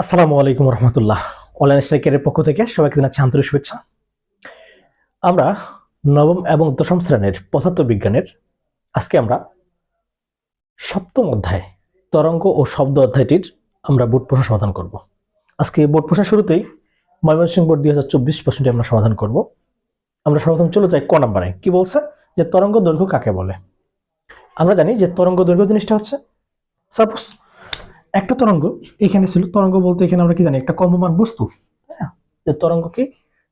আসসালামু আলাইকুম রহমতুল্লাহ। অনলাইন স্ট্রাইকারের পক্ষ থেকে সবাইকে জানাচ্ছি আন্তরিক শুভেচ্ছা। আমরা নবম এবং দশম শ্রেণির পদার্থ বিজ্ঞানের আজকে আমরা সপ্তম অধ্যায়, তরঙ্গ ও শব্দ অধ্যায়টির আমরা বোর্ড প্রশ্ন সমাধান করব। আজকে বোর্ড প্রশ্ন শুরুতেই ময়মনসিংহ বোর্ড দুই হাজার চব্বিশ প্রশ্নটি আমরা সমাধান করব। আমরা সর্বপ্রথম চলে যাই ক নাম্বারে। কি বলছে? যে তরঙ্গ দৈর্ঘ্য কাকে বলে? আমরা জানি যে তরঙ্গ দৈর্ঘ্য জিনিসটা হচ্ছে সাপোজ একটা তরঙ্গ, এখানে ছিল তরঙ্গ বলতে এখানে আমরা কি জানি, একটা কম্পমান বস্তু না? যে তরঙ্গ কি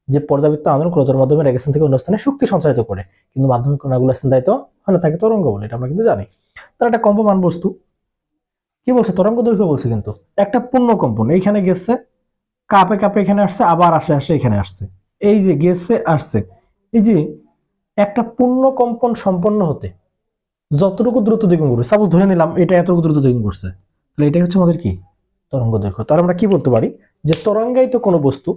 যে পর্যাবৃত্ত আন্দোলন ক্রোধের মাধ্যমে স্থান থেকে অন্য স্থানে শক্তি সঞ্চারিত করে, কিন্তু মাধ্যমিক কণাগুলো স্থানান্তরিত হয় তাকে তরঙ্গ বলে, এটা আমরা কিন্তু জানি তার একটা কম্পমান বস্তু, কি বলছে তরঙ্গ দৈর্ঘ্য বলছে কিন্তু, একটা পূর্ণ কম্পন, এইখানে গেছে, কাপে কাপে এখানে আসছে, আবার আসে আসে এখানে আসছে, এই যে গেছে, আসছে, এই যে একটা পূর্ণ কম্পন সম্পন্ন হতে, যতটুকু দ্রুত দ্বিগুণ করবে সাপোজ ধরে নিলাম এটা এতটুকু দ্রুত দ্বিগুণ করছে তাহলে এটাই হচ্ছে আমাদের কি? তরঙ্গ দৈর্ঘ্য। তার আমরা কি বলতে পারি? যে তরঙ্গায়িত কোনো বস্তু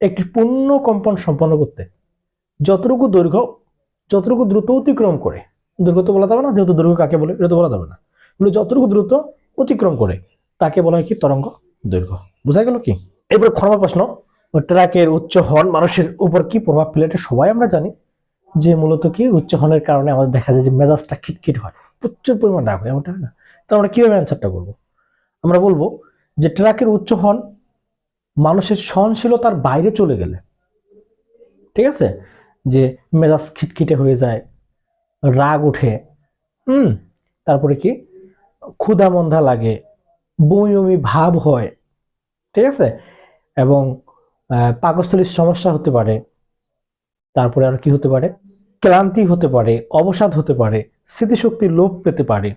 একটি পূর্ণ কম্পন সম্পন্ন করতে যতটুকু দৈর্ঘ্য, যতটুকু দ্রুত অতিক্রম করে, দৈর্ঘ্য তো বলা যাবে না, যেহেতু দৈর্ঘ্য কাকে বলে, এটা তো বলা যাবে না। বলে যতটুকু দ্রুত অতিক্রম করে, তাকে বলা হয় কি? তরঙ্গ দৈর্ঘ্য। বোঝা গেল কি? এবার খ প্রশ্ন, ট্রাকের উচ্চ হর্ন মানুষের উপর কি প্রভাব ফেলে? এটা সবাই আমরা জানি যে মূলত কি? উচ্চ হর্নের কারণে আমাদের দেখা যায় যে মেজাজটা খিটখিট হয়, প্রচুর পরিমাণ রাগ হয়, এমনটা হয় না? তো আমরা কীভাবে অ্যান্সারটা করব আমরা বলব যে ট্রাকের উচ্চ হর্ন মানুষের সহনশীলতার বাইরে চলে গেলে, ঠিক আছে? যে মেজাজ খিটখিটে হয়ে যায়, রাগ উঠে হুম? তারপরে কি? ক্ষুধা মন্ধা লাগে, বমি বমি ভাব হয়, ঠিক আছে? এবং পাকস্থলীর সমস্যা হতে পারে, তারপরে আর কি হতে পারে? ক্লান্তি হতে পারে, অবসাদ হতে পারে স্মৃতিশক্তির লোপ পেতে পারে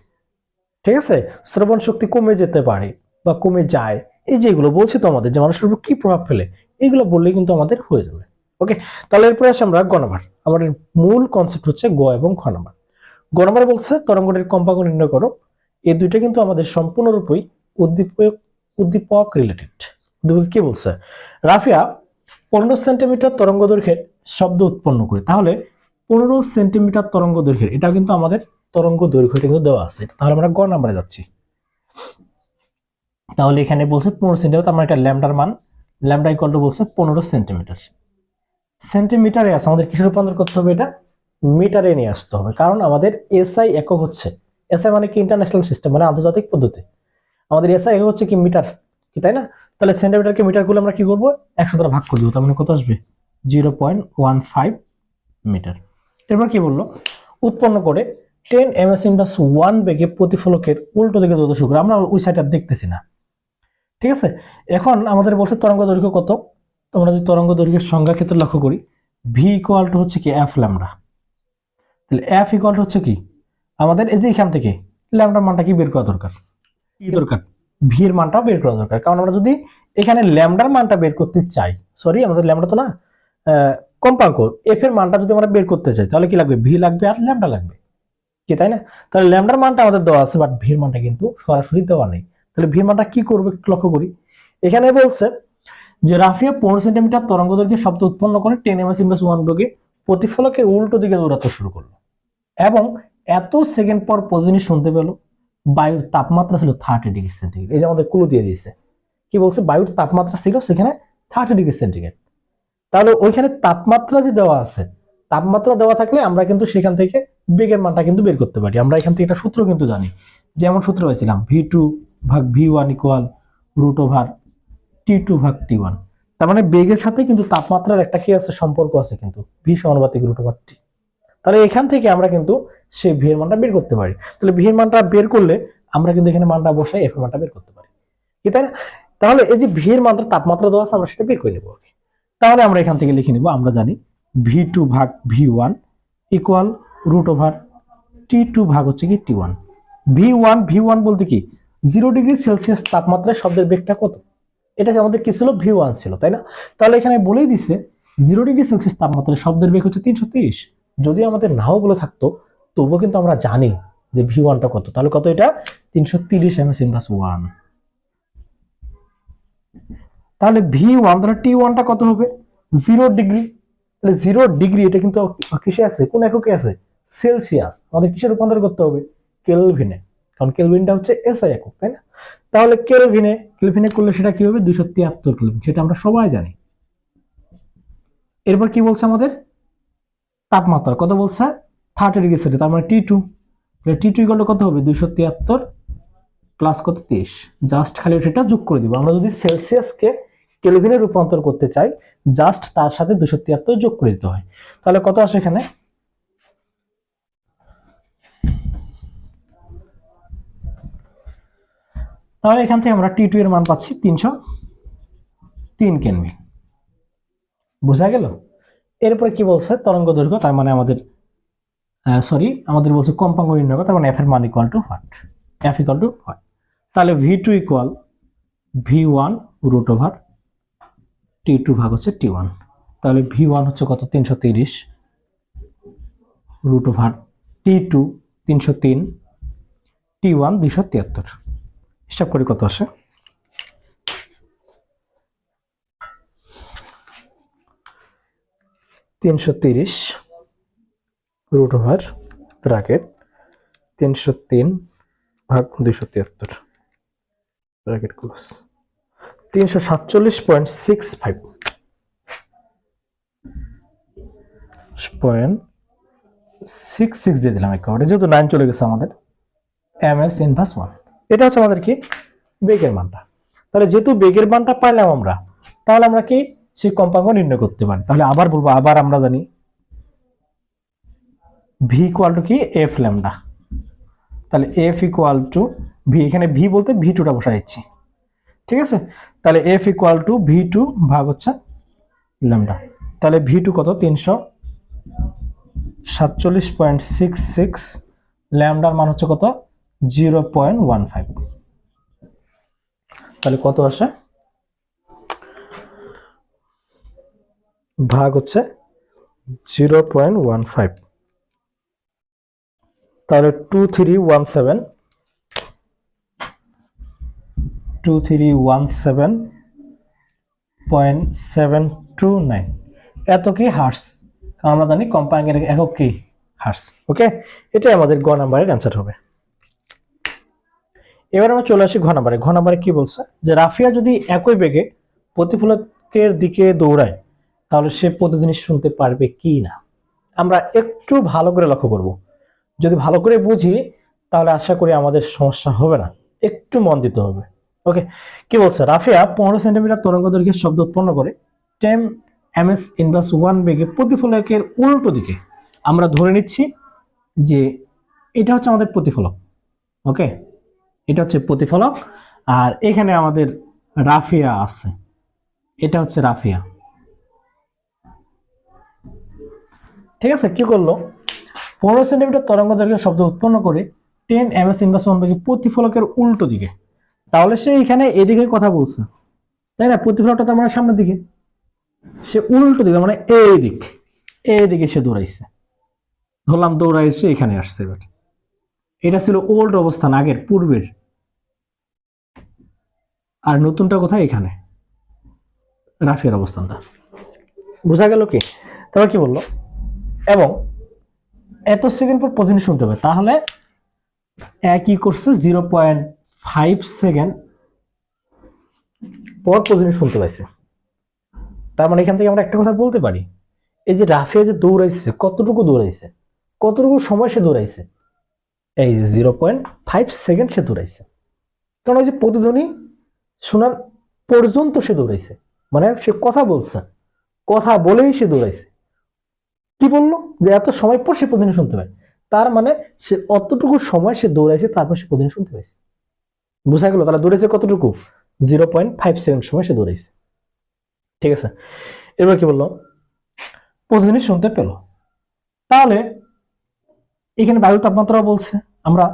ঠিক আছে? শ্রবণ শক্তি কমে যেতে পারে বা কমে যায়। এই যে এগুলো বলছি তো আমাদের, যে মানুষের উপর কি প্রভাব ফেলে এইগুলো বললে কিন্তু আমাদের হয়ে যাবে। ওকে তাহলে এরপরে আসে আমরা গ নাম্বার আমাদের মূল কনসেপ্ট হচ্ছে গ এবং খ নাম্বার গ নাম্বার বলছে, তরঙ্গটির কম্পাঙ্ক নির্ণয় করো। এই দুইটা কিন্তু আমাদের সম্পূর্ণরূপেই উদ্দীপক উদ্দীপক রিলেটেড উদ্দীপক কি বলছে? রাফিয়া পনেরো সেন্টিমিটার তরঙ্গ দৈর্ঘ্যের শব্দ উৎপন্ন করে। তাহলে পনেরো সেন্টিমিটার তরঙ্গ দৈর্ঘ্যের এটা কিন্তু আমাদের তরঙ্গ দৈর্ঘ্য কিন্তু দেওয়া আছে। তাহলে আমরা গ নাম্বারে যাচ্ছি। তাহলে এখানে বলছে পনেরো সেন্টিমিটার তার মানে এটা ল্যামডার মান। ল্যামডা ইকুয়াল টু বলছে পনেরো সেন্টিমিটার সেন্টিমিটারে আছে, আমাদের কিসে রূপান্তর করতে হবে এটা? মিটারে নিয়ে আসতে হবে। কারণ আমাদের এসআই একক হচ্ছে। এসআই মানে কি? ইন্টারন্যাশনাল সিস্টেম মানে আন্তর্জাতিক পদ্ধতি। আমাদের এসআই একক হচ্ছে কি? মিটার কি, তাই না? তাহলে সেন্টিমিটারকে মিটার করলে আমরা কি করব? একশো দ্বারা ভাগ করে দেবো, তার মানে কত আসবে? Zero point one five metre এরপর কি বলল? উৎপন্ন করে ten M S inverse one বেগে প্রতিফলকের উল্টো দিকে দৌড়তে শুরু করে আমরা ওই সাইডটা দেখতেছি না। ঠিক আছে? এখন আমাদের বলছে তরঙ্গ দৈর্ঘ্য কত? তোমরা যদি তরঙ্গ দৈর্ঘ্যের সংজ্ঞা ক্ষেত্রে লক্ষ্য করি ভি ইকুয়াল টু হচ্ছে কি এফ ল্যামডা তাহলে এফ ইকুয়াল টু হচ্ছে কি? আমাদের এই যে এখান থেকে ল্যামডার মানটা কি বের করা দরকার? কি দরকার? ভি এর মানটাও বের করা দরকার। কারণ আমরা যদি এখানে ল্যামডার মানটা বের করতে চাই সরি আমাদের ল্যামডা তো না কম্পাঙ্ক এফ এর মানটা যদি আমরা বের করতে চাই তাহলে কি লাগবে? ভি লাগবে আর ল্যামডা লাগবে। কি, তাই না? তাহলে ল্যামডার মানটা আমাদের দেওয়া আছে বাট ভির মানটা কিন্তু সরাসরি দেওয়া নেই। তাহলে ভির মানটা কি করবে লক্ষ্য করি। এখানে বলছে যে, রাফিয়া পনেরো সেন্টিমিটার তরঙ্গ দৈর্ঘ্যে শব্দ উৎপন্ন করে ten M S inverse one বেগে প্রতিফলকের উল্টো দিকে দৌড়াতে শুরু করল। এবং এত সেকেন্ড পর প্রতিদিনই শুনতে পেল, বায়ুর তাপমাত্রা ছিল থার্টি ডিগ্রি সেন্টিগ্রেড এই যে আমাদের কুলু দিয়ে দিয়েছে। কি বলছে? বায়ুর তাপমাত্রা ছিল সেখানে থার্টি ডিগ্রি সেন্টিগ্রেড তাহলে ওইখানে তাপমাত্রা যে দেওয়া আছে তাপমাত্রা দেওয়া থাকলে আমরা কিন্তু সেখান থেকে বেগের মানটা কিন্তু বের করতে পারি। আমরা এখান থেকে একটা সূত্র কিন্তু জানি। যেমন সূত্র হয়েছিলাম ভি টু ভাগ V one equal root over T two ভাগ টি ওয়ান তার মানে বেগের সাথে কিন্তু তাপমাত্রার একটা কি আছে, সম্পর্ক আছে কিন্তু। ভি সমানুপাতিক রুট ওভার টি তাহলে এখান থেকে আমরা কিন্তু সেই ভি এর মানটা বের করতে পারি। তাহলে ভি এর মানটা বের করলে আমরা কিন্তু এখানে মানটা বসাই এফ এর মানটা বের করতে পারি। কি তাই না? তাহলে এই যে ভি এর মানটা তাপমাত্রা দেওয়া আছে, আমরা সেটা বের করে নেব। তাহলে আমরা এখান থেকে লিখে নেব, আমরা জানি ভি টু ভাগ V one equal root over T two ভাগ হচ্ছে কি T one V one V one বলতে কি? জিরো ডিগ্রি সেলসিয়াস তাপমাত্রায় শব্দের বেগটা কত? এটা আমাদের কি ছিল? ভি ওয়ান ছিল, তাই না? তাহলে এখানে বলেই দিছে জিরো ডিগ্রি সেলসিয়াস তাপমাত্রায় শব্দের বেগ হচ্ছে তিনশো তিরিশ। যদি আমাদের নাও বলে থাকতো, তবুও কিন্তু আমরা জানি যে ভি ওয়ানটা কত। তাহলে কত এটা? তিনশো তিরিশ এম এস ইনভার্স ওয়ান তাহলে ভি ওয়ান ধরো টি ওয়ানটা কত হবে? জিরো ডিগ্রি তাহলে জিরো ডিগ্রি এটা কিন্তু কিসে আছে? কোন এককে আছে? সেলসিয়াস আমাদের কিসে রূপান্তর করতে হবে? কেলভিনে কারণ কেলভিনটা হচ্ছে এসআই একক, তাই না? তাহলে কেলভিনে কেলভিনে করলে সেটা কি হবে? দুইশো তিয়াত্তর কেলভিন সেটা আমরা সবাই জানি। এরপর কি বলছে আমাদের? তাপমাত্রা। কত বলছে? থার্টি ডিগ্রি সেন্টিগ্রেড তার মানে T two T two equal কত হবে? দুইশো তিয়াত্তর প্লাস কত তেইশ জাস্ট খালি সেটা যোগ করে দিব। আমরা যদি সেলসিয়াসকে কেলভিনে রূপান্তর করতে চাই জাস্ট তার সাথে দুশো তিয়াত্তর যোগ করে দিতে হয়। তাহলে কত আসে এখানে? তাহলে এখান থেকে আমরা টি টু এর মান পাচ্ছি তিনশো তিন কেনভি বোঝা গেল? এরপরে কি বলছে? তরঙ্গ দৈর্ঘ্য, তার মানে আমাদের সরি আমাদের বলছে কম্পাঙ্গ নির্ণয়, তার মানে এফ এর মান equal to what F equal to what তাহলে V two equal V one root over T two ভাগ হচ্ছে টি ওয়ান তাহলে ভি ওয়ান হচ্ছে কত? তিনশো তিরিশ। রুট ওভার টি টু তিনশো তিন। টি ওয়ান দুশো তিয়াত্তর। হিসাব করি কত আসে? তিনশো তিরিশ রুট ওভার ব্র্যাকেট তিনশো তিন ভাগ দুইশো তিয়াত্তর। ব্র্যাকেট ক্লোজ তিনশো সাতচল্লিশ point six five point six six দিয়ে দিলাম যেহেতু নাইন চলে গেছে আমাদের এম এস ওয়ান এটা হচ্ছে আমাদের কি? বেগের মানটা। তাহলে যেহেতু বেগের মানটা পাইলাম আমরা, তাহলে আমরা কি? সেই নির্ণয় করতে পারি। তাহলে আবার বলব, আবার আমরা জানি ভি ইকুয়াল টু কি? এফ ল্যামডা তাহলে এফ ইকুয়াল টু ভি এখানে ভি বলতে ভি টুটা বসা ঠিক আছে? তাহলে F equal to V two ভাগ হচ্ছে ল্যামডা তাহলে ভি টু কত? তিনশো সাতচল্লিশ পয়েন্ট সিক্স সিক্স ল্যামডার মান হচ্ছে কত? জিরো পয়েন্ট ওয়ান ফাইভ তাহলে কত আসে? ভাগ হচ্ছে জিরো পয়েন্ট ওয়ান ফাইভ তাহলে two three one seven two three one seven point seven two nine এত কি হার্স আমরা জানি কম্পাঙ্কের একক কি? হার্স ওকে এটাই আমাদের গ নাম্বারের অ্যান্সার হবে। এবার আমরা চলে আসি ঘ নাম্বারে। ঘ নাম্বারে কি বলছে? যে রাফিয়া যদি একই বেগে প্রতিফলকের দিকে দৌড়ায়, তাহলে সে প্রতিদিনই শুনতে পারবে কি না? আমরা একটু ভালো করে লক্ষ্য করব। যদি ভালো করে বুঝি, তাহলে আশা করি আমাদের সমস্যা হবে না। একটু মন দিতে হবে। ওকে কি বলছে? রাফিয়া, পনেরো সেন্টিমিটার তরঙ্গ দৈর্ঘ্যের শব্দ উৎপন্ন করে। Ten M S inverse one বেগে প্রতিফলকের উল্টো দিকে। আমরা ধরে নিচ্ছি যে এটা হচ্ছে আমাদের প্রতিফলক। ওকে এটা হচ্ছে প্রতিফলক। আর এখানে আমাদের রাফিয়া আছে। এটা হচ্ছে রাফিয়া। ঠিক আছে? কি করল? পনেরো সেন্টিমিটার তরঙ্গ দৈর্ঘ্যের শব্দ উৎপন্ন করে ten M S inverse one বেগে প্রতিফলকের উল্টো দিকে। তাহলে সে এখানে এদিকে কথা বলছে। তাই না? প্রতিফলকটা তো আমার সামনের দিকে। সে উল্টো দিকে মানে এই দিক এই দিকে সে দৌড়াইছে। ধরলাম দৌড়াইছে, এখানে আসছে এবার। এটা ছিল ওল্ড অবস্থান, আগের, পূর্বের। আর নতুনটা কোথায়? এখানে। রাফিয়ার অবস্থানটা। বোঝা গেল কি? তারপর কি বলল? এবং এত সেকেন্ড পর প্রতিদিন শুনতে হবে। তাহলে একই করছে জিরো পয়েন্ট ফাইভ সেকেন্ড পর প্রতিদিন শুনতে পাইছে। তার মানে এখান থেকে আমরা একটা কথা বলতে পারি। এই যে রাফিয়া যে দৌড়াইছে, কতটুকু দৌড়াইছে? কতটুকু সময় সে দৌড়াইছে? এই যে জিরো পয়েন্ট ফাইভ সেকেন্ড সে দৌড়াইছে। কারণ ওই যে প্রতিধ্বনি শোনার পর্যন্ত সে দৌড়াইছে। মানে সে কথা বলছে। কথা বলেই সে দৌড়াইছে। কি বলল? যে এত সময় পর সে প্রতিদিন শুনতে পায়। তার মানে সে অতটুকু সময় সে দৌড়াইছে, তারপর সে প্রতিদিন শুনতে পাইছে। বোঝা গেল? তাহলে দৌড়েছে কতটুকু? জিরো পয়েন্ট ফাইভ সেকেন্ড সময় সে দৌড়াইছে। ঠিক আছে? এবার কি বলল? প্রতিদিনই শুনতে পেল। তাহলে এখানে বায়ু তাপমাত্রা বলছে। আমরা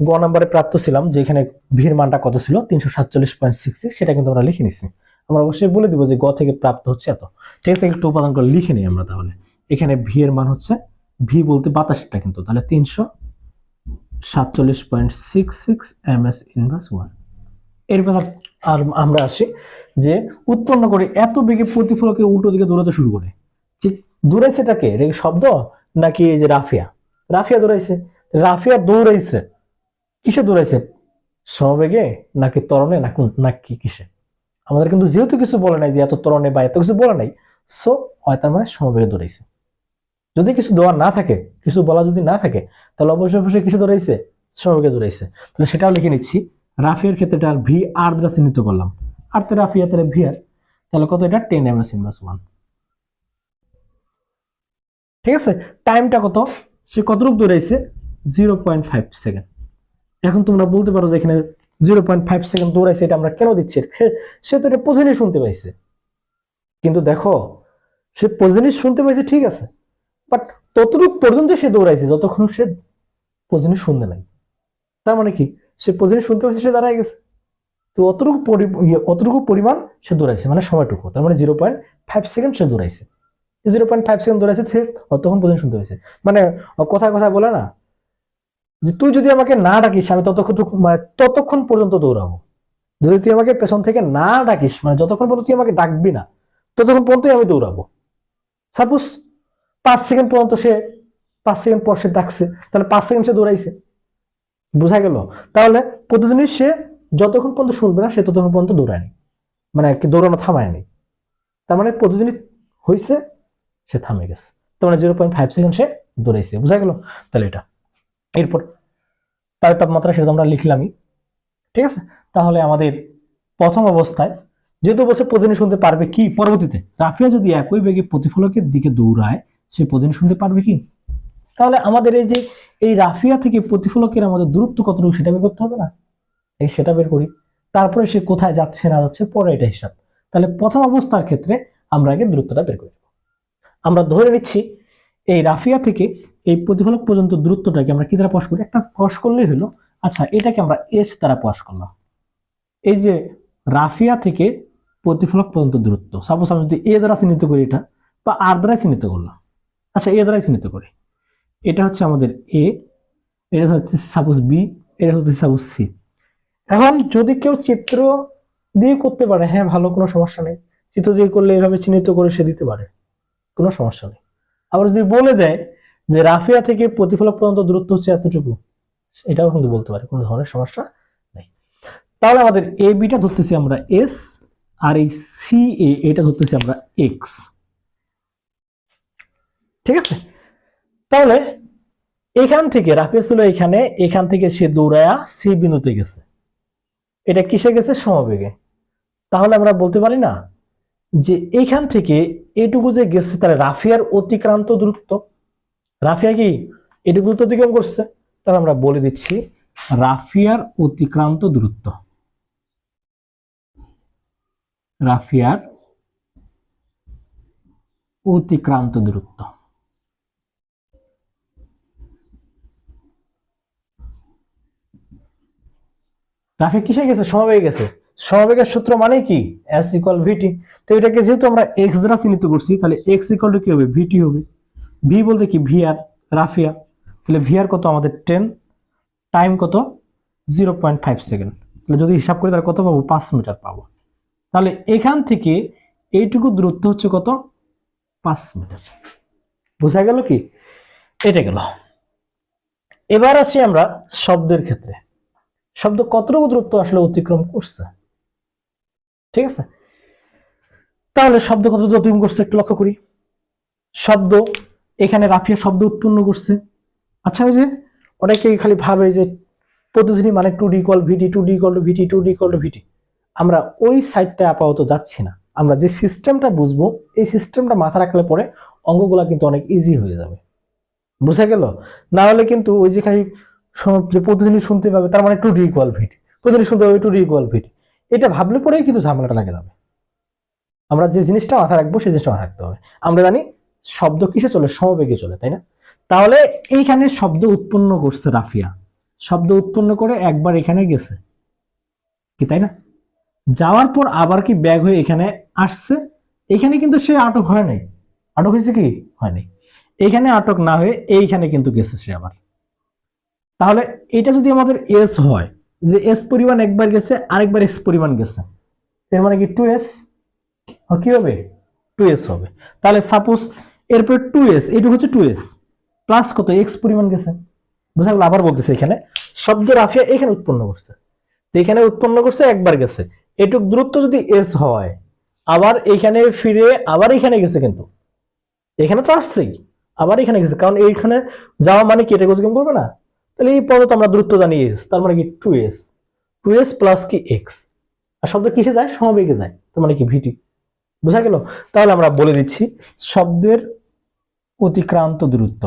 গ নম্বরে প্রাপ্ত ছিলাম যে এখানে ভিড় মানটা কত ছিল? তিনশো সাতচল্লিশ পয়েন্ট সিক্স সেটা কিন্তু আমরা লিখে নিচ্ছি আমরা অবশ্যই বলে দিব যে গ থেকে প্রাপ্ত হচ্ছে এত। ঠিক আছে, একটু উপাদানগুলো লিখে নিই আমরা তাহলে। এখানে ভি এর মান হচ্ছে ভি বলতে বাতাসটা কিন্তু। তাহলে তিনশো সাতচল্লিশ point six six M S inverse one এরপর আর- আমরা আসি যে উৎপন্ন করে এত বেগে প্রতিফলকে উল্টো দিকে দৌড়াতে শুরু করে। যে দৌড়াইছে এটাকে, এটা শব্দ? নাকি এই যে রাফিয়া? রাফিয়া দৌড়াইছে। রাফিয়া দৌড়াইছে। কিসে দৌড়াইছে? সমবেগে? নাকি ত্বরণে? নাকি নাকি কিসে? আমাদের কিন্তু যেহেতু কিছু বলে নাই যে এত ত্বরণে বা এত কিছু বলে নাই সো হয় তার মানে সমবেগে দৌড়াইছে। যদি কিছু দেওয়ার না থাকে, কিছু বলা যদি না থাকে, তাহলে অবশ্যই অবশ্যই কিছু দৌড়াইছে সমবেগে দৌড়াইছে। তাহলে সেটাও লিখে নিচ্ছি। রাফিয়ার ক্ষেত্রে আর ভি আর দ্বারা চিহ্নিত করলাম। আর তো রাফিয়া, তাহলে ভি আর তাহলে কত এটা? Ten M S inverse one ঠিক আছে? টাইমটা কত? সে কতটুকু দৌড়াইছে? জিরো পয়েন্ট ফাইভ সেকেন্ড এখন তোমরা বলতে পারো যে এখানে জিরো পয়েন্ট ফাইভ সেকেন্ড দৌড়াইছে, এটা আমরা কেন দিচ্ছি? সে- সে তো এটা প্রতিদিনই শুনতে পাইছে। কিন্তু দেখো, সে প্রতিদিনই শুনতে পাইছে, ঠিক আছে। বাট ততটুকু পর্যন্ত সে দৌড়াইছে যতক্ষণ সে প্রতিদিনই শুনতে নাই। তার মানে কি? সে প্রতিদিন শুনতে পাইছে সে দাঁড়ায় গেছে। তো অতটুকু ইয়ে, অতটুকু পরিমাণ সে দৌড়াইছে মানে সময়টুকু। তার মানে জিরো পয়েন্ট ফাইভ সেকেন্ড সে দৌড়াইছে। জিরো পয়েন্ট ফাইভ সেকেন্ড দৌড়াইছে সে ততক্ষণ পর্যন্ত শুনতে পাইছে মানে ও কথায় কথায় বলে না যে তুই যদি আমাকে না ডাকিস আমি ততক্ষণ মানে ততক্ষণ পর্যন্ত দৌড়াবো। যদি তুই আমাকে পেছন থেকে না ডাকিস মানে যতক্ষণ পর্যন্ত তুই আমাকে ডাকবি না ততক্ষণ পর্যন্তই আমি দৌড়াবো। সাপোজ পাঁচ সেকেন্ড পর্যন্ত সে, পাঁচ সেকেন্ড পর সে ডাকছে। তাহলে পাঁচ সেকেন্ড সে দৌড়াইছে। বোঝা গেল? তাহলে প্রতিদিনই সে যতক্ষণ পর্যন্ত শুনবে না, সে ততক্ষণ পর্যন্ত দৌড়ায়নি। মানে দৌড়ানো থামায়নি। তার মানে প্রতিদিনই হয়েছে সে থামে গেছে। তার মানে জিরো পয়েন্ট ফাইভ সেকেন্ড সে দৌড়াইছে। বোঝা গেল? তাহলে এটা। এরপর তার তাপমাত্রা সেটা আমরা লিখলামই। ঠিক আছে? তাহলে আমাদের প্রথম অবস্থায় যেহেতু বলছে প্রতিদিন শুনতে পারবে কি, পরবর্তীতে রাফিয়া যদি একই বেগে প্রতিফলকের দিকে দৌড়ায় সে প্রতিদিন শুনতে পারবে কি? তাহলে আমাদের এই যে, এই রাফিয়া থেকে প্রতিফলকের আমাদের দূরত্ব কতটুকু সেটা বের করতে হবে না? এই সেটা বের করি। তারপরে সে কোথায় যাচ্ছে না যাচ্ছে, পরে এটা হিসাব। তাহলে প্রথম অবস্থার ক্ষেত্রে আমরা আগে দূরত্বটা বের করি আমরা ধরে নিচ্ছি, এই রাফিয়া থেকে এই প্রতিফলক পর্যন্ত দূরত্বটাকে আমরা কি দ্বারা প্রকাশ করি? একটা প্রকাশ করলেই হলো। আচ্ছা এটাকে আমরা এস দ্বারা প্রকাশ করলাম। এই যে রাফিয়া থেকে প্রতিফলক পর্যন্ত দূরত্ব সাপোজ আমি যদি এ দ্বারা চিহ্নিত করি এটা, বা আর দ্বারা চিহ্নিত করলাম। আচ্ছা এ দ্বারাই চিহ্নিত করি এটা হচ্ছে আমাদের এ এটা হচ্ছে সাপোজ বি এটা হচ্ছে সাপোজ সি এখন যদি কেউ চিত্র দিয়ে করতে পারে হ্যাঁ ভালো, কোনো সমস্যা নেই। চিত্র দিয়ে করলে এভাবে চিহ্নিত করে সে দিতে পারে, কোনো সমস্যা নেই। আবার যদি বলে দেয় যে রাফিয়া থেকে প্রতিফলক পর্যন্ত দূরত্ব হচ্ছে এতটুকু, এটাও কিন্তু বলতে পারে, কোনো ধরনের সমস্যা নেই। তাহলে আমাদের এ বিটা ধরতেছি আমরা এস আর এই সি এ এটা ধরতেছি আমরা এক্স ঠিক আছে? তাহলে এখান থেকে রাফিয়া ছিল এখানে, এখান থেকে সে দৌড়ায়া সি বিন্দুতে গেছে। এটা কিসে গেছে? সমবেগে। তাহলে আমরা বলতে পারি না যে এখান থেকে এটুকু যে গেছে তাহলে রাফিয়ার অতিক্রান্ত দূরত্ব। রাফিয়া কি এটুকু দূরত্ব অতিক্রম করছে? তাহলে আমরা বলে দিচ্ছি রাফিয়ার অতিক্রান্ত দূরত্ব। রাফিয়ার অতিক্রান্ত দূরত্ব। রাফিয়া কিসে গেছে? সমবেগে গেছে। সমবেগের সূত্র মানে কি? এস ইকুয়াল ভিটি তো এটাকে যেহেতু আমরা এক্স দ্বারা চিহ্নিত করছি, তাহলে এক্স ইকুয়াল টু কি হবে? ভিটি হবে। ভি বলতে কি? ভি আর রাফিয়া। তাহলে ভি আর কত? আমাদের টেন টাইম কত? জিরো পয়েন্ট ফাইভ সেকেন্ড তাহলে যদি হিসাব করি, তাহলে কত পাবো? পাঁচ মিটার পাবো। তাহলে এখান থেকে এইটুকু দূরত্ব হচ্ছে কত? পাঁচ মিটার। বোঝা গেল কি? এটা গেল। এবার আসি আমরা শব্দের ক্ষেত্রে। শব্দ কতটুকু দূরত্ব আসলে অতিক্রম করছে? ঠিক আছে? তাহলে শব্দ কত দূর অতিক্রম করছে একটু লক্ষ্য করি। শব্দ, এখানে রাফিয়া শব্দ উৎপন্ন করছে। আচ্ছা ওই যে অনেকে খালি ভাবে যে প্রতিধ্বনি মানে two D call VT two D call two VT two D call two VT আমরা ওই সাইডটা আপাতত যাচ্ছি না। আমরা যে সিস্টেমটা বুঝব, এই সিস্টেমটা মাথা রাখলে পরে অঙ্কগুলা কিন্তু অনেক ইজি হয়ে যাবে। বুঝা গেল? না হলে কিন্তু ওই যে খালি যে প্রতিদিনই শুনতে পাবে, তার মানে টু ডি ইকুয়াল ভিটি প্রতিদিন শুনতে পাবে টু ডি ইকুয়াল ভিটি এটা ভাবলে পরেই কিন্তু ঝামেলাটা লাগে যাবে। আমরা যে জিনিসটা মাথা রাখব, সেই জিনিসটা মাথা রাখতে হবে। আমরা জানি শব্দ কিসে চলে? সমবেগে চলে, তাই না? তাহলে এইখানে শব্দ উৎপন্ন করছে রাফিয়া। শব্দ উৎপন্ন করে একবার এখানে গেছে। কি, তাই না? যাওয়ার পর আবার কি ব্যাগ হয়ে এখানে আসছে? এখানে কিন্তু সে আটক হয় নাই। আটক হয়েছে কি? হয়নি। এখানে আটক না হয়ে এইখানে কিন্তু গেছে সে আবার। তাহলে এটা যদি আমাদের এস হয়, যে এস পরিমাণ একবার গেছে, আরেকবার এস পরিমাণ গেছে, এর মানে কি টু এস কি হবে? টু এস হবে। তাহলে সাপোজ এরপর টু এস এইটুকু হচ্ছে টু এস প্লাস কত? এক্স পরিমাণ গেছে। বোঝা গেল? আবার বলতেছে এখানে, শব্দ রাফিয়া এখানে উৎপন্ন করছে। এখানে উৎপন্ন করছে, একবার গেছে। এটুক দূরত্ব যদি এস হয়, আবার এখানে ফিরে, আবার এখানে গেছে কিন্তু। এখানে তো আসছেই, আবার এখানে গেছে। কারণ এইখানে যাওয়া মানে কি? এটা পড়বে না? তাহলে এই পদে তো আমরা দূরত্ব জানি এস তার মানে কি two S two S plus কি এক্স আর শব্দ কিসে যায়? সমবেগে যায়, তার মানে কি ভিটি বোঝা গেল? তাহলে আমরা বলে দিচ্ছি, শব্দের অতিক্রান্ত দূরত্ব।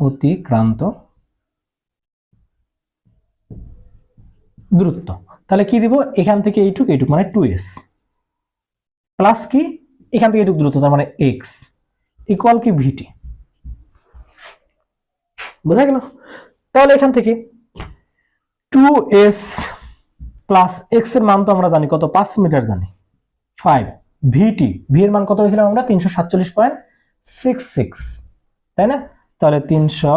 অতিক্রান্ত দূরত্ব। তাহলে কি দিব? এখান থেকে এইটুক এইটুক মানে টু এস প্লাস কি? এখান থেকে এইটুক দূরত্ব, তার মানে এক্স ইকুয়াল কি ভিটি বোঝা গেল? তাহলে এখান থেকে টু এস প্লাস এক্সের মান তো আমরা জানি, কত? পাঁচ মিটার জানি। ফাইভ ভিটি ভি এর মান কত হয়েছিলাম আমরা? তিনশো সাতচল্লিশ পয়েন্ট সিক্স সিক্স তাই না? তাহলে তিনশো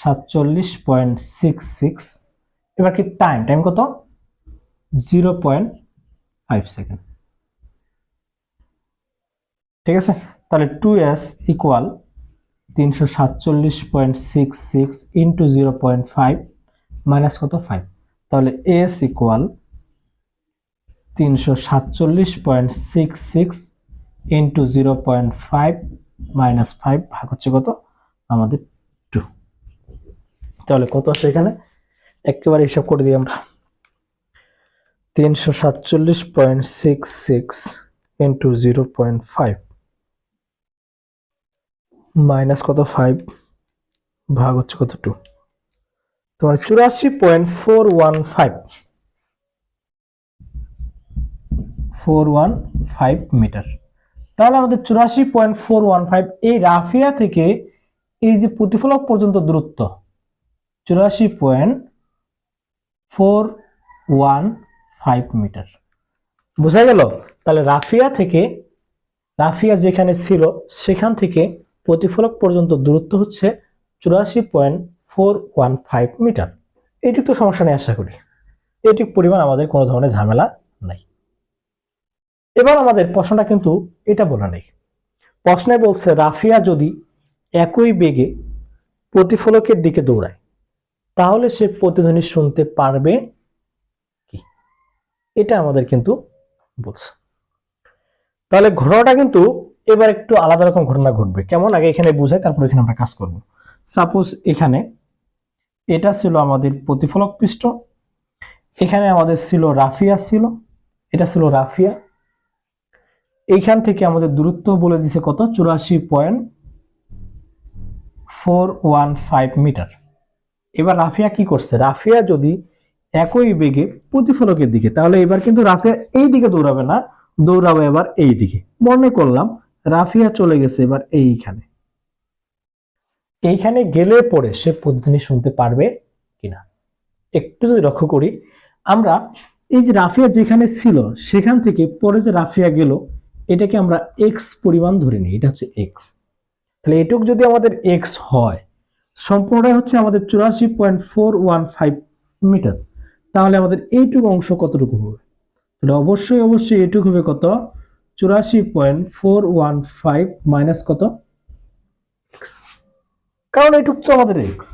সাতচল্লিশ পয়েন্ট সিক্স সিক্স এবার কি টাইম টাইম কত? জিরো পয়েন্ট ফাইভ সেকেন্ড ঠিক আছে? তাহলে টু এস ইকুয়াল তিনশো সাতচল্লিশ point six six into zero point five minus কত? ফাইভ তাহলে এস ইকুয়াল তিনশো সাতচল্লিশ point six six into zero point five minus five ভাগ হচ্ছে কত? আমাদের টু তাহলে কত আসে এখানে? একেবারে হিসাব করে দিই আমরা। তিনশো সাতচল্লিশ point six six into zero point five minus কত ফাইভ ভাগ হচ্ছে কত টু তোমার চুরাশি point four one five four one five metre তাহলে আমাদের চুরাশি পয়েন্ট ফোর ওয়ান ফাইভ এই রাফিয়া থেকে এই যে প্রতিফলক পর্যন্ত দূরত্ব, চুরাশি point four one five metre বোঝা গেল? তাহলে রাফিয়া থেকে, রাফিয়া যেখানে ছিল, সেখান থেকে প্রতিফলক পর্যন্ত দূরত্ব হচ্ছে চুরাশি point four one five metre. এটি তো সমস্যা নেই, আশা করি। এটি পরিমাণ আমাদের কোনো ধরনের ঝামেলা নাই। এবার আমাদের প্রশ্নটা কিন্তু এটা বলা নেই। প্রশ্নে বলছে, রাফিয়া যদি একই বেগে প্রতিফলকের দিকে দৌড়ায়, তাহলে সে প্রতিধ্বনি শুনতে পারবে কি? এটা আমাদের কিন্তু বলছে। তাহলে ঘটনাটা কিন্তু এবার একটু আলাদা রকম ঘটনা ঘটবে। কেমন? আগে এখানে বুঝাই, তারপর এখানে আমরা কাজ করব। সাপোজ এখানে এটা ছিল আমাদের প্রতিফলক পৃষ্ঠ, এখানে আমাদের ছিল রাফিয়া ছিল, এটা ছিল রাফিয়া। এইখান থেকে আমাদের দূরত্ব বলে দিছে কত? চুরাশি point four one five metre. এবার রাফিয়া কি করছে? রাফিয়া যদি একই বেগে প্রতিফলকের দিকে, তাহলে এবার কিন্তু রাফিয়া এই দিকে দৌড়াবে না, দৌড়াবে এবার এই দিকে। মনে করলাম রাফিয়া চলে গেছে এবার এইখানে। এইখানে গেলে পরে সে প্রতিধ্বনি শুনতে পারবে কিনা। একটু যদি লক্ষ্য করি, আমরা এই যে রাফিয়া যেখানে ছিল, সেখান থেকে পরে যে রাফিয়া গেল, এটাকে আমরা এক্স পরিমাণ ধরে নিই। এটা হচ্ছে এক্স তাহলে এটুক যদি আমাদের এক্স হয়, সম্পূর্ণটাই হচ্ছে আমাদের চুরাশি point four one five metre. তাহলে আমাদের এইটুকু অংশ কতটুকু হবে? তাহলে অবশ্যই অবশ্যই এটুকু হবে কত? চুরাশি point four one five minus কত? কারণ এইটুক তো আমাদের এক্স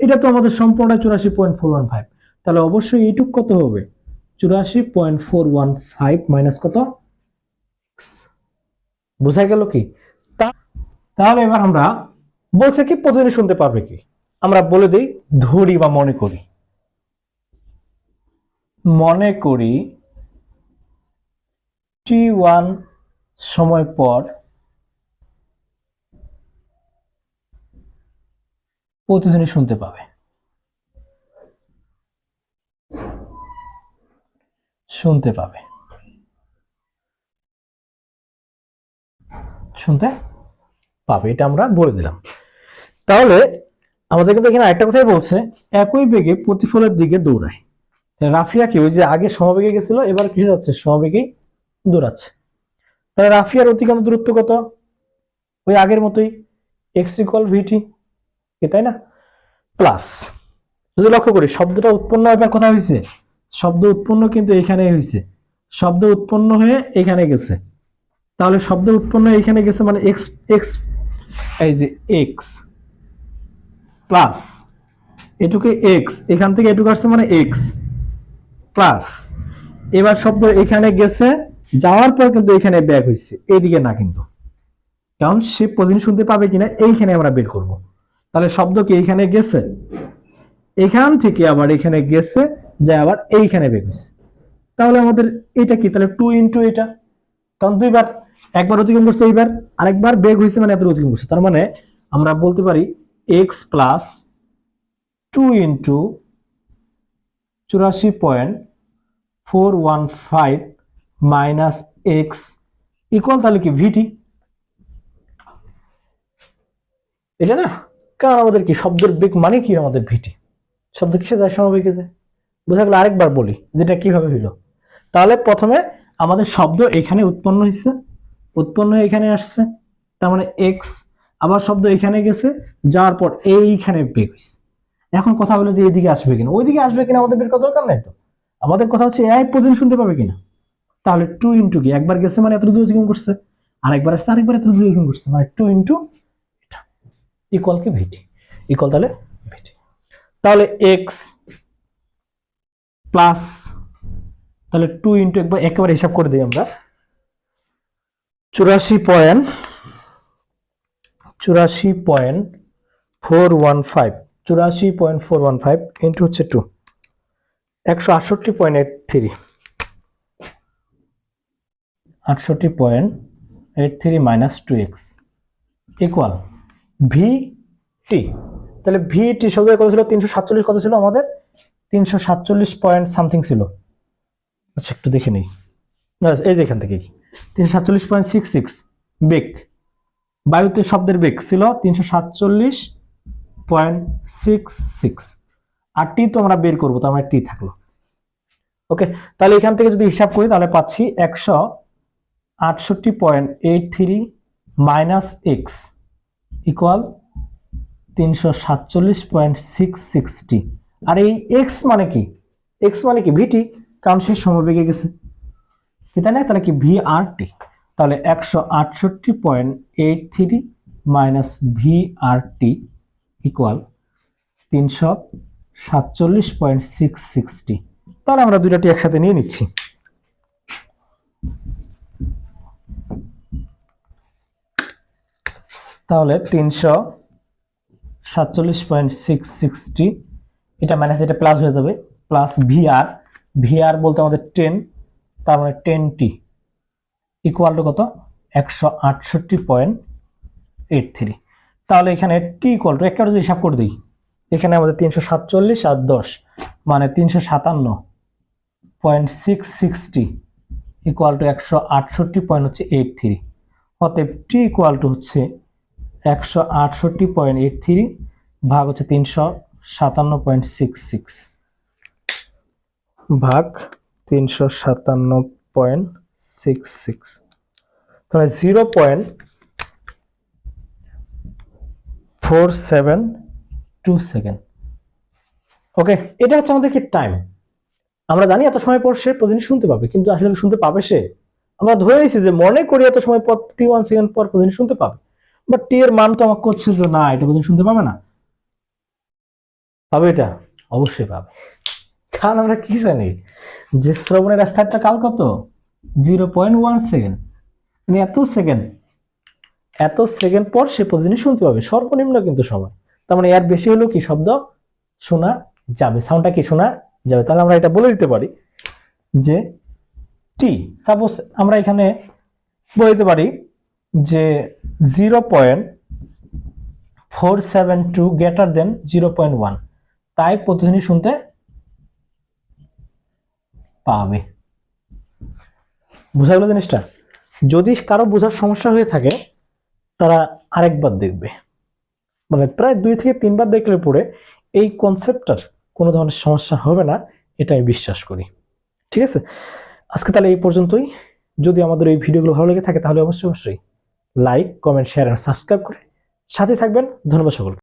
এটা তো আমাদের সম্পূর্ণ চুরাশি পয়েন্ট ফোর ওয়ান ফাইভ। তাহলে অবশ্যই এইটুক কত হবে? চুরাশি point four one five minus কত? বোঝা গেল কি? তাহলে এবার আমরা বলছে কি প্রতিদিন শুনতে পারবে কি? আমরা বলে দিই ধরি বা মনে করি। মনে করি টি ওয়ান সময় পর প্রতিধ্বনি শুনতে পাবে। শুনতে পাবে। শুনতে পাবে, এটা আমরা বলে দিলাম। তাহলে আমাদের কিন্তু এখানে একটা কথাই বলছে, একই বেগে প্রতিফলের দিকে দৌড়ায়। রাফিয়া কি ওই যে আগে সমবেগে গেছিল, এবার কি যাচ্ছে? সমবেগেই দৌড়াচ্ছে তাহলে রাফিয়ার অতিক্রান্ত দূরত্ব কত? ওই আগের মতোই এক্স ইকুয়াল ভিটি তাই না? প্লাস যদি লক্ষ্য করি, শব্দটা উৎপন্ন এবার কথা হয়েছে? শব্দ উৎপন্ন কিন্তু এখানে হয়েছে। শব্দ উৎপন্ন হয়ে এখানে গেছে। তাহলে শব্দ উৎপন্ন এখানে গেছে মানে এক্স এক্স এই যে এক্স প্লাস এটুকে এক্স এখান থেকে এটুকু আসছে মানে এক্স প্লাস এবার শব্দ এখানে গেছে যাওয়ার পর কিন্তু এখানে ব্যাক হয়েছে এইদিকে না কিন্তু। কারণ সে পজিশন শুনতে পাবে কিনা, এইখানে আমরা বের করব। তাহলে শব্দ কি এইখানে গেছে? এখান থেকে আবার এখানে গেছে যে আবার এইখানে বের হয়েছে তাহলে আমাদের এটা কি? তাহলে টু ইন্টু এটা। কারণ দুইবার, একবার অতিক্রম করছে এইবার, আরেকবার বেগ হয়েছে মানে এত অতিক্রম করছে। তার মানে আমরা বলতে পারি এক্স প্লাস টু ইন্টু চুরাশি point four one five minus X equal তাহলে কি ভিটি এটা না? কারণ আমাদের কি শব্দের বেগ মানে কি আমাদের ভিটি শব্দ কিসে যায়? সমবেগে যায় বোঝা গেল আরেকবার বলি যেটা কীভাবে হইল। তাহলে প্রথমে আমাদের শব্দ এখানে উৎপন্ন হয়েছে উৎপন্ন হয়ে এখানে আসছে, তার মানে এক্স আবার শব্দ এখানে গেছে, যাওয়ার পর এইখানে বেগ হয়েছে এখন কথা হলো যে এদিকে আসবে কিনা? ওইদিকে আসবে কিনা আমাদের বের করা দরকার নাই তো। আমাদের কথা হচ্ছে এআই পর্যন্ত শুনতে পাবে কিনা? তাহলে টু ইন্টু কি? একবার গেছে মানে এত দূরে অতিক্রম করছে, আরেকবার আসছে, আরেকবার এত দূরে অতিক্রম করছে মানে টু ইন্টু এটা। ইকুয়াল কি? ভিটি ইকুয়াল তাহলে ভিটি তাহলে এক্স প্লাস তাহলে টু ইন্টু একবার একেবারে হিসাব করে দিই আমরা। চুরাশি পয়েন্ট চুরাশি পয়েন্ট ফোর ওয়ান ফাইভ চুরাশি point four one five into হচ্ছে টু একশো আটষট্টি পয়েন্ট এইট থ্রি আটষট্টি point eight three minus two X equal V T তাহলে ভি টি সবাই কত ছিল? তিনশো সাতচল্লিশ কত ছিল আমাদের? তিনশো সাতচল্লিশ পয়েন্ট সামথিং ছিল। আচ্ছা একটু দেখে নিই। এই যে এখান থেকেই তিনশো সাতচল্লিশ পয়েন্ট সিক্স সিক্স বেগ। বায়ুতে শব্দের বেগ ছিল তিনশো সাতচল্লিশ পয়েন্ট সিক্স সিক্স আর টি তো আমরা বের করব তো আমার টি থাকল। ওকে, তাহলে এখান থেকে যদি হিসাব করি, তাহলে পাচ্ছি একশো আটষট্টি point eight three minus X equal তিনশো সাতচল্লিশ পয়েন্ট সিক্স সিক্সটি। আর এই এক্স মানে কি? এক্স মানে কি? ভিটি কারণ সে সমবেগে গেছে। কি তাই না তাহলে কি ভি আর টি তাহলে একশো আটষট্টি point eight three minus V আর টি ইকুয়াল তিনশো সাতচল্লিশ পয়েন্ট সিক্স সিক্সটি। তাহলে আমরা দুইটাটি একসাথে নিয়ে নিচ্ছি। তাহলে তিনশো সাতচল্লিশ পয়েন্ট সিক্স সিক্সটি এটা মাইনাস এটা প্লাস হয়ে যাবে। প্লাস ভিআর ভিআর বলতে আমাদের টেন তার মানে টেন টি ইকুয়াল টু কত? একশো আটষট্টি পয়েন্ট এইট থ্রি তাহলে এখানে টি ইকুয়াল টু একটা হিসাব করে দিই, এখানে আমাদের তিনশো সাতচল্লিশ আর দশ মানে তিনশো সাতান্ন point six sixty equal to একশো আটষট্টি পয়েন্ট হচ্ছে এইট থ্রি অতএব টি ইকুয়াল টু হচ্ছে একশো আটষট্টি পয়েন্ট এইট থ্রি ভাগ হচ্ছে তিনশো সাতান্ন পয়েন্ট সিক্স সিক্স ভাগ তিনশো সাতান্ন পয়েন্ট সিক্স সিক্স তাহলে zero point four seven two second okay এটা হচ্ছে আমাদের কি টাইম আমরা জানি এত সময় পর সে প্রতিদিন শুনতে পাবে কিন্তু আসলে শুনতে পাবে সে? আমরা ধরে নিয়েছি যে মনে করি এত সময় পর টি ওয়ান সেকেন্ড পর প্রতিদিন শুনতে পাবে। বাট টি এর মান তো আমাকে করছে যে না, এটা প্রতিদিন শুনতে পাবে না। পাবে এটা? অবশ্যই পাবে। কারণ আমরা কি জানি? যে শ্রবণের রাস্তাটা কাল কত? Zero point one second. মানে এত সেকেন্ড। এত সেকেন্ড পর সে প্রতিদিনই শুনতে পাবে। সর্বনিম্ন কিন্তু সময়। তার মানে এর বেশি হলেও কি শব্দ শোনা যাবে? সাউন্ডটা কি শোনা যাবে? তাহলে আমরা এটা বলে দিতে পারি যে টি সাপোজ আমরা এখানে বলে দিতে পারি যে zero point four seven two greater than zero point one তাই প্রতিদিনই শুনতে পাবে। বোঝা গেল জিনিসটা? যদি কারও বোঝার সমস্যা হয়ে থাকে, তারা আরেকবার দেখবে। মানে প্রায় দুই থেকে তিনবার দেখলে পরে এই কনসেপ্টটার কোনো ধরনের সমস্যা হবে না এটা আমি বিশ্বাস করি। ঠিক আছে? আজকে তাহলে এই পর্যন্তই। যদি আমাদের এই ভিডিওগুলো ভালো লেগে থাকে, তাহলে অবশ্যই অবশ্যই লাইক কমেন্ট শেয়ার আর সাবস্ক্রাইব করে সাথে থাকবেন। ধন্যবাদ সকলকে।